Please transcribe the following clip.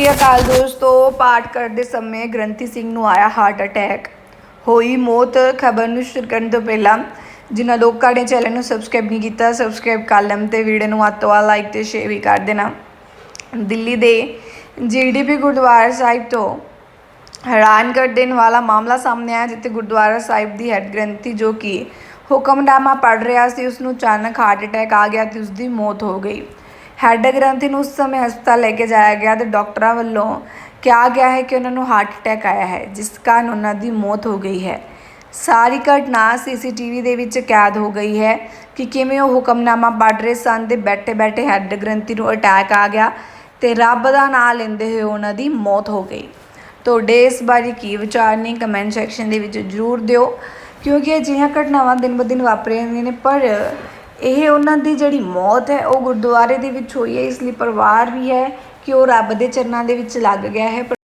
ਸ੍ਰੀ ਅਕਾਲ ਦੋਸਤੋ ਪਾਠ ਕਰਦੇ ਸਮੇਂ ਗ੍ਰੰਥੀ ਸਿੰਘ ਨੂੰ ਆਇਆ ਹਾਰਟ ਅਟੈਕ ਹੋਈ ਮੌਤ, ਖਬਰ ਨੂੰ ਸ਼ੁਰੂ ਕਰਨ ਤੋਂ ਪਹਿਲਾਂ ਜਿਨ੍ਹਾਂ ਲੋਕਾਂ ਨੇ ਚੈਨਲ ਨੂੰ ਸਬਸਕ੍ਰਾਈਬ ਨਹੀਂ ਕੀਤਾ ਸਬਸਕ੍ਰਾਈਬ ਕਰ ਲੰਮ ਤੇ ਵੀਡੀਓ ਨੂੰ ਵੱਧ ਤੋਂ ਵੱਧ ਲਾਈਕ ਤੇ ਸ਼ੇਅਰ ਵੀ ਕਰ ਦੇਣਾ। ਦਿੱਲੀ ਦੇ ਜੀਡੀਪੀ ਗੁਰਦੁਆਰਾ ਸਾਹਿਬ ਤੋਂ ਹੈਰਾਨ ਕਰ ਦੇਣ ਵਾਲਾ ਮਾਮਲਾ ਸਾਹਮਣੇ ਆਇਆ, ਜਿੱਥੇ ਗੁਰਦੁਆਰਾ ਸਾਹਿਬ ਦੀ ਹੈਡ ਗ੍ਰੰਥੀ ਜੋ ਕਿ ਹੁਕਮਨਾਮਾ ਪੜ੍ਹ ਰਿਹਾ ਸੀ ਉਸ ਨੂੰ ਅਚਾਨਕ ਹਾਰਟ ਅਟੈਕ ਆ ਗਿਆ ਤੇ ਉਸ ਦੀ ਮੌਤ ਹੋ ਗਈ। ਹੈਡ ਗ੍ਰੰਥੀ ਨੂੰ ਉਸ ਸਮੇਂ ਹਸਪਤਾਲ ਲੈ ਕੇ ਜਾਇਆ ਗਿਆ ਤੇ ਡਾਕਟਰਾਂ ਵੱਲੋਂ ਕਿਹਾ ਗਿਆ ਹੈ ਕਿ ਉਹਨਾਂ ਨੂੰ ਹਾਰਟ ਅਟੈਕ ਆਇਆ ਹੈ, ਜਿਸ ਕਾਰਨ ਉਹਨਾਂ ਦੀ ਮੌਤ ਹੋ ਗਈ ਹੈ। ਸਾਰੀ ਘਟਨਾ ਸੀਸੀਟੀਵੀ ਦੇ ਵਿੱਚ ਕੈਦ ਹੋ ਗਈ ਹੈ ਕਿ ਕਿਵੇਂ ਉਹ ਹੁਕਮਨਾਮਾ ਪੜ੍ਹ ਰਹੇ ਸਨ ਤੇ ਬੈਠੇ ਬੈਠੇ ਹੈੱਡ ਗ੍ਰੰਥੀ ਨੂੰ ਅਟੈਕ ਆ ਗਿਆ ਤੇ ਰੱਬ ਦਾ ਨਾਮ ਲੈਂਦੇ ਹੋਏ ਉਹਨਾਂ ਦੀ ਮੌਤ ਹੋ ਗਈ। ਤੁਹਾਡੇ ਇਸ ਬਾਰੇ ਕੀ ਵਿਚਾਰ ਨੇ ਕਮੈਂਟ ਸੈਕਸ਼ਨ ਦੇ ਵਿੱਚ ਜਰੂਰ ਦਿਓ, ਕਿਉਂਕਿ ਅਜਿਹੀਆਂ ਘਟਨਾਵਾਂ ਦਿਨ ਬ ਦਿਨ ਵਾਪਰ ਰਹੀਆਂ ਨੇ, ਪਰ ਇਹ ਉਹਨਾਂ ਦੀ ਜਿਹੜੀ ਮੌਤ ਹੈ, ਉਹ ਗੁਰਦੁਆਰੇ ਦੇ ਵਿੱਚ ਹੋਈ ਹੈ, ਇਸ ਲਈ ਪਰਿਵਾਰ ਵੀ ਹੈ ਕਿ ਉਹ ਰੱਬ ਦੇ ਚਰਨਾਂ ਦੇ ਵਿੱਚ ਲੱਗ ਗਿਆ ਹੈ। ਪਰ